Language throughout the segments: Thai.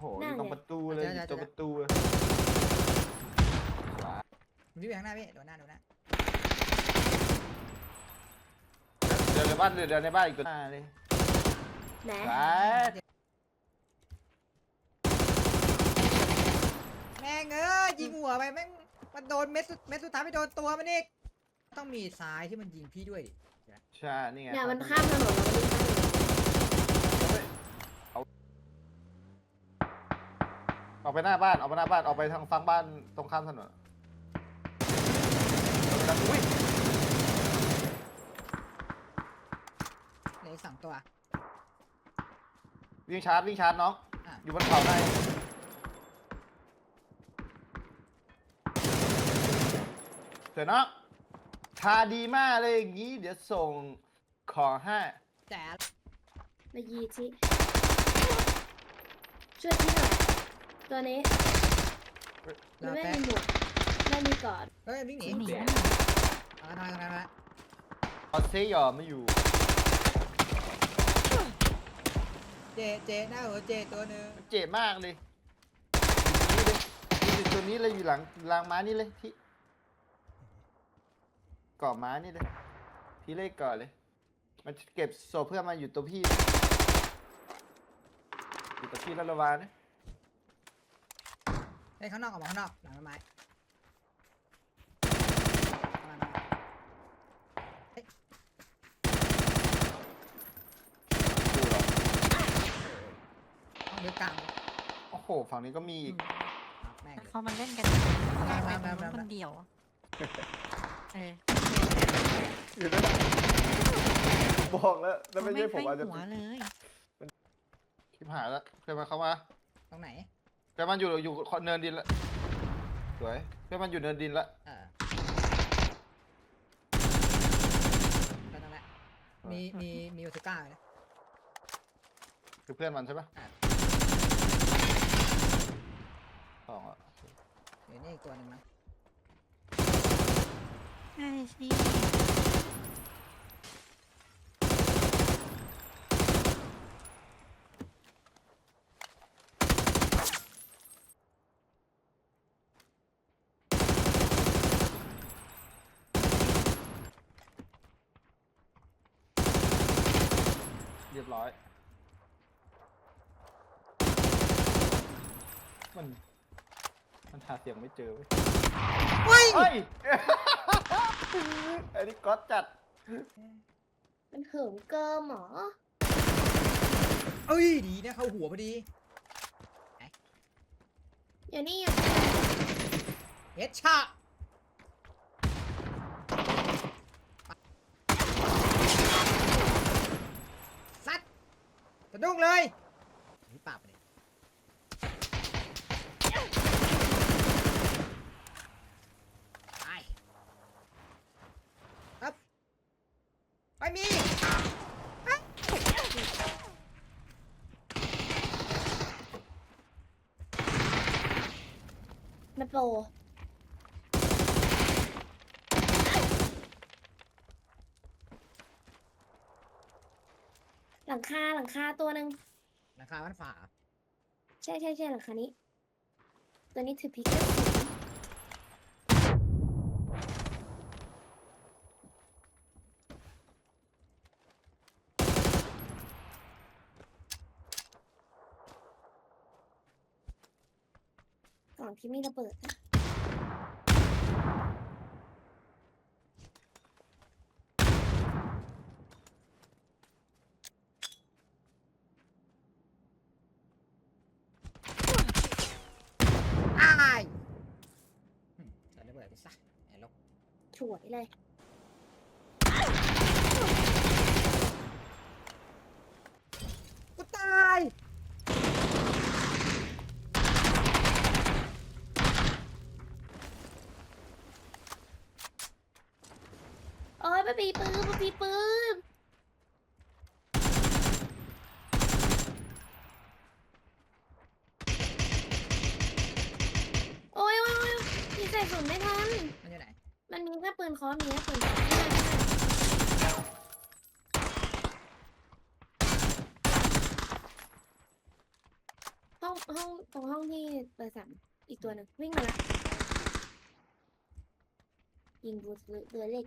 โหอยู่ตรงประตูเลยเจออเจอยู่ตรงประตูเลยพี่ไปข้างหน้าพี่โดนหน้าโดนหน้าเดินในบ้านเดินในบ้านอีกตัวหน้าเลยแหนไปแม่งเอ้ยยิงหัวไปแม่งมันโดนเม็ดสุดเม็ดสุดท้ายไปโดนตัวมันอีกต้องมีซ้ายที่มันยิงพี่ด้วยดิใช่ นี่ไงเนี่ยมันข้ามถนนแล้วมันวิ่งข้ามถนน ออกไปหน้าบ้านออกไปหน้าบ้านออกไปทางฝั่งบ้านตรงข้ามถนนอุ้ยเหลยสองตัว วิ่งชาร์จวิ่งชาร์จน้องอะ อยู่บนเขาได้เสร็จน้องทาดีมากเลยอย่างนี้เดี๋ยวส่งของให้แจ๋วมายีชิช่วยที่หน่อย ตัวนี้แล้มันวไม่แต่มีหมวกไม่มีกอดเฮ้ยวิ่งหนีหนีเอาทำไมทำไมมาออสเซยอไม่อยู่เจ เจหน้าหัวเจตัวหนึ่งเจ็บมากเลยอยู่ตรงนี้เลยอยู่ตัวนี้เลยอยู่หลังรางม้านี่เลยที่เกาะม้านี่เลยที่เลขเกาะเลย มันเก็บศพเพื่อมาอยู่ตัวพี่อยู่ตัวพี่แล้วระวังนะ ไอ้ยข้างนอกออกมาข้างนอกหลังต้นไม้มามาเฮ้ยดูหรอห้องเดียวกลางโอ้โห ฝั่งนี้ก็มีอีกเอาแม่งเลย เขามาเล่นกันมามาไปมาตรงนู้นมา คนเดียว เอออยู่นั่นน่ะบอกแล้วแล้วไม่ใช่ผมอาจจะหัวเลย ชิบหายแล้วเพื่อนมันเข้ามาตรงไหน เพื่อนมันอยู่อยู่เนินดินละสวยเพื่อนมันอยู่เนินดินละเออไปตรงนั้นมีมีมีโอซาก้าไหมคือเพื่อนมันใช่ปะอะสองอะเดี๋ยวนี่อีกตัวหนึ่งมั้งใช่สิ รียบร้อย มัน มันหาเสียงไม่เจอเว้ยเฮ้ยเฮ้ย อันนี้ก๊อตจัด มันเหิมเกิมเหรอเอ้ยดีนะเข้าหัวพอดีอยู่นี่อยู่เฮดช็อตซัดสะ ดุ้งเลยนี่ปาบไปดิไปครับไปมีมันโปร งคาหลังคาตัวหนึ่งราคามันฝาใช่ใช่ใช่หลังคานี้ ตัวนี้ถือพิกเกอร์กล่องที่มีระเบิดนะ อ้ายอืมใส่ระเบิดไปซะไอ้ลกฉวยเลย กูตาย โอ้ยมันมีปืนมันมีปืน โอ้ยโอ้ยโอ้ยยิง ใส่สุนไม่ทัน มันอยู่ไหนมันมีแค่ปืนค้อนมีแค่ปืนค้อนไม่ได้ไม่ได้ห้ององห้องตรงห้องที่เบอร์สามอีกตัวหนึ่งวิ่งมาละยิงบูสเรือเล็ก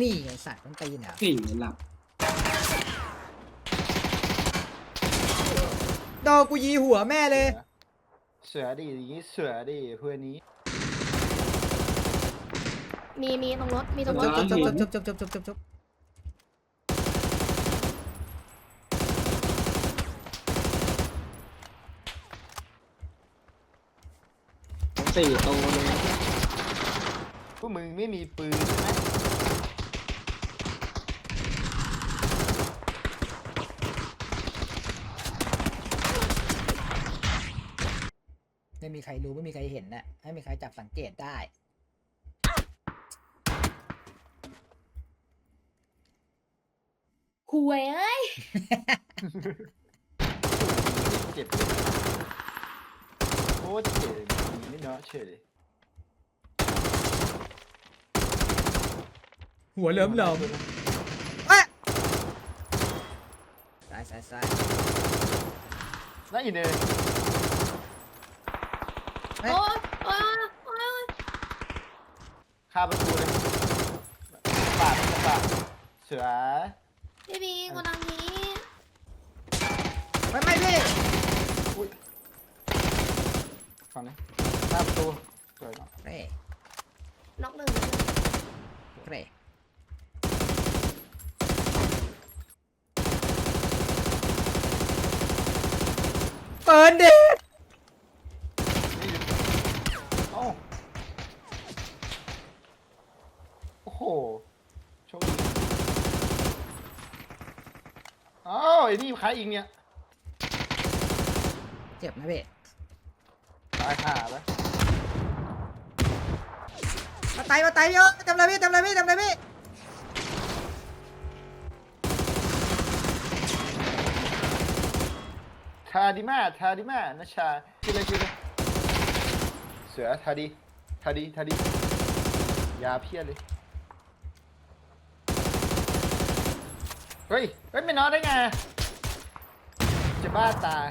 นี่ไงสัตว์มันตีนเหรอสี่หลับโดนกูยีหัวแม่เลย เสือดิอย่างนี้เสือดิเพื่อนนี้ มีมีตรงรถ มีตรงรจถบจบจบจบจบจบจบจบสี่โตเลยพวกมึงไม่มีปืนใช่ไหม ไม่มี ใครรู้ไม่มีใครเห็นนะไม่มีใครจับสังเกตได้คุยเอ้ย เจ็บเลยโคตรเจ็บดีไม่เนาะเฉยเลยหัวเหลิมเหลิมเอ้ยซ้ายซ้ายซ้ายนั่นอีเนยเฮ้ย โอ้ยโอ้ยโอ้ยโอ้ยคาประตูเลยปาดปาดเสือพี่บีคนทางนี้ไม่ไม่พี่ฝั่งนี้คาประตูสวยเนาะเร่น็อกหนึ่งเร่เปิดดินี่าวไอ้นี่ใครอีกเนี่ย เจ็บนะพี่ตายห่าแล้วมาไต่มาไต่เยอะทำอะไรพี่ทำอะไรพี่ทำอะไรพี่ทาดิมาทาดิมานะชาชื่ออะไรชื่ออะไรเสือทาดีทาดีทาดียาเพี้ยเลย เฮ้ย เฮ้ยไม่นอนได้ไง จะบ้าตาย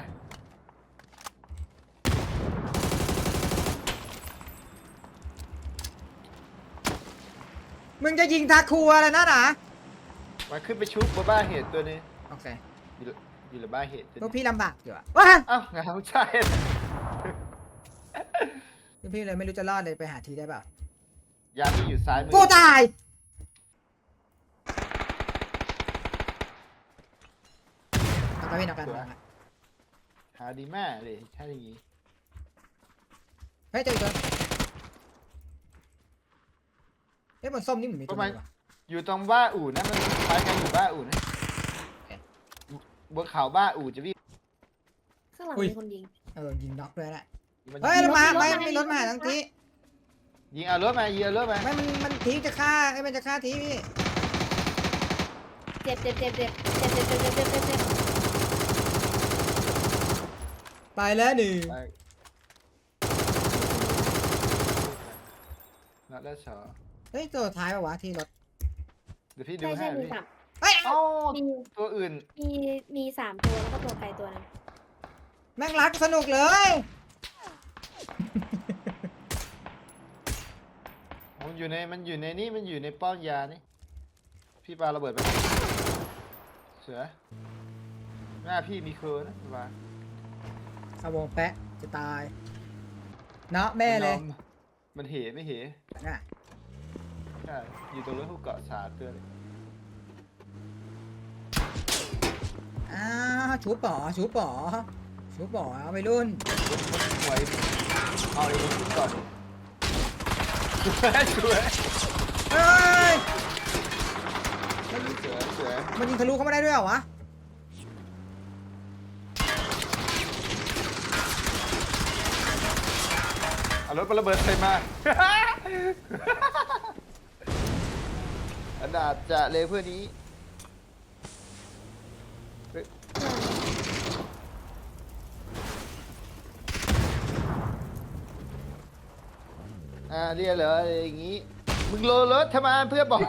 มึงจะยิงทาคูอะไรนะหนามันขึ้นไปชุบบนบ้านเหตุตัวนี้โอเคอยู่อยู่หลังบ้านเหตุตัวพวกนี้พี่ลำบากอยู่อะว้าเอ้าวงานใช่พวกพี่เลยไม่รู้จะรอดเลยไปหาทีได้เปล่ายาที่อยู่ซ้ายมือกูตาย เอาไปพี่เอากันเอากัน หาดีมากเลยถ้าอย่างงี้เฮ้ยเจออีกตัวเฮ้ยบนส้มนี่เหมือนมีตัวนึงว่ะ อยู่ตรงบ้านอู่นะมันคล้ายกันอยู่บ้านอู่นะเอ๊ะ บนเขาบ้านอู่จะวิ่งข้างหลังอุ้ย มีคนยิง เออยิงน็อกด้วยแหละมันเฮ้ยยิงรถมามีรถไม่มามีรถมาทั้งทียิงเอารถมายิงเอารถมาไม่มันมันทีจะฆ่าไอ้ยมันจะฆ่าทีพี่เจ็บเจ็บเจ็บเจ็บเจ็บเจ็บเจ็บเจ็บเจ็บเจ็บ เจ็บไปแล้วหนึ่งไปนัดแล้วสอเฮ้ยตัวสุดท้ายปะวะที่รถเดี๋ยวพี่ดูใช่ให้ใช่มีพี่สามเฮ้ยเอ้ามีตัวอื่นมีมีสามตัวแล้วก็ตัวไกลตัวหนึงแม่งรักสนุกเลย มันอยู่ในมันอยู่ในนี่มันอยู่ในป้อมยานี่พี่ปาระเบิดไปเสือหน้าพี่มีเคอร์นะพี่ปา เอาวงแปะจะตายเนาะแม่เลยนอมมันเหไม่เหน่ะใช่อยู่ตรงรถผู้เกาะสาดเตือนเลยอ้าวชูป๋อชูป๋อชูป๋อเอาไปรุ่นรถรถหวยเอาไอ้รถผู้เกาะดิช่วยช่วยเฮ้ยเสือเสือมันยิงทะลุเข้ามาได้ด้วยเหรอวะ รถมันระเบิดใส่มา อันอาจจะเลยเพื่อนี้เฮ้ยอ่าเรียกเหรออะไรอย่างงี้ มึงโลรถทำไมเพื่อบอก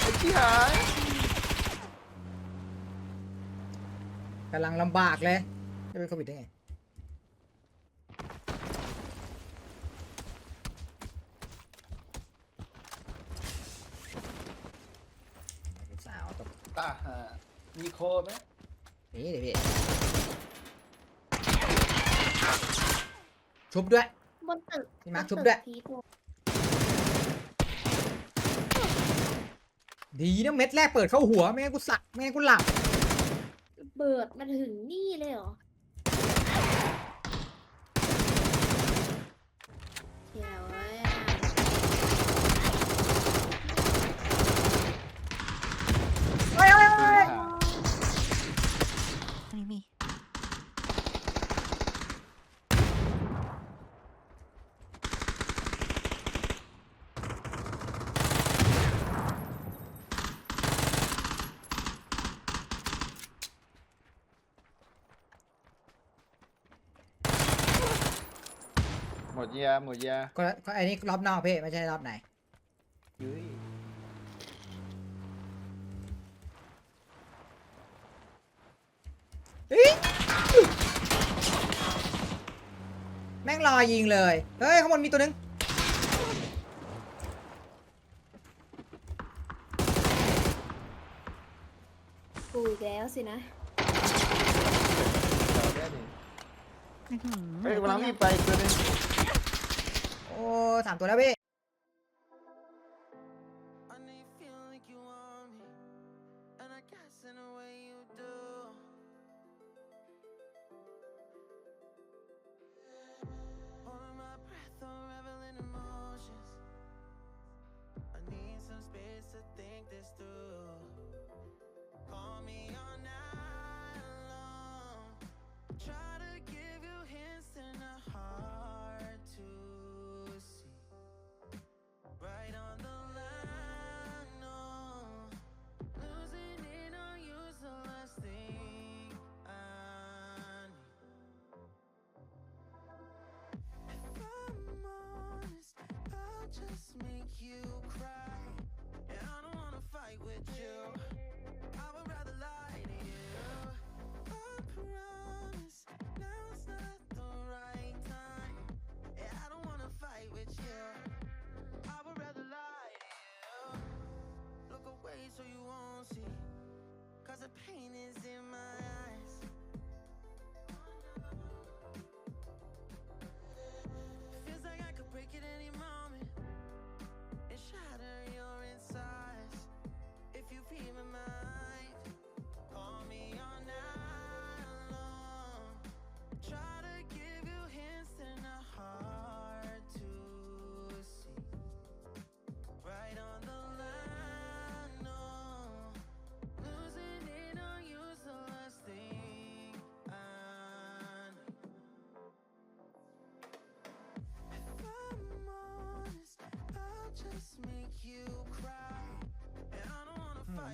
ไอ้ที่หาย กำลังลำบากเลย จะเป็นโควิดได้ไงสาว ตกตาหามีโคไหมนี่ดิพี่ชุบด้วย บนตึกพี่มาร์คนชุบตึกด้วยผีตัวดีนะเม็ดแรกเปิดเข้าหัว ไม่งั้นกูสักไม่งั้นกูหลับ เบิดมาถึงนี่เลยเหรอเขียวเลยอะ เฮ้ยเฮ้ยเฮ้ย อันนี้มี หม ดยาหมดยาก็ก็ไอ้นี่รอบนอกพี่ไม่ใช่รอบไหน เฮ้ยแม่งรอยิงเลย เฮ้ยข้างบนมีตัวนึงกูอีกแล้วสินะเอาได้ดิอื้อหือเฮ้ยกำลังรีบไปอีกตัวหนึงโอ้ สามตัวแล้วเว้ย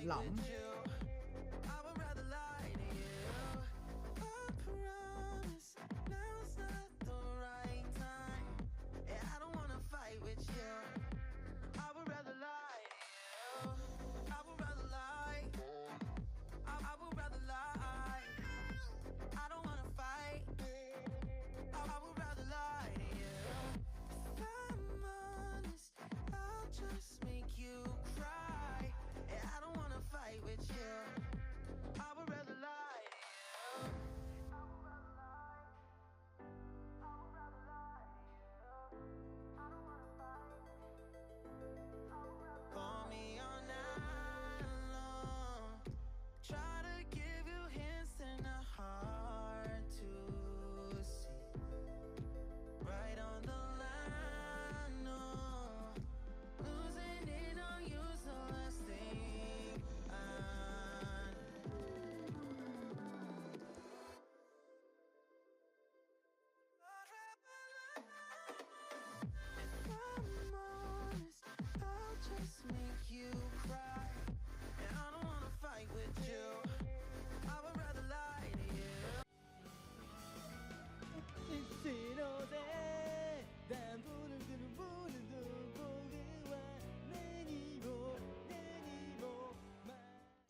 狼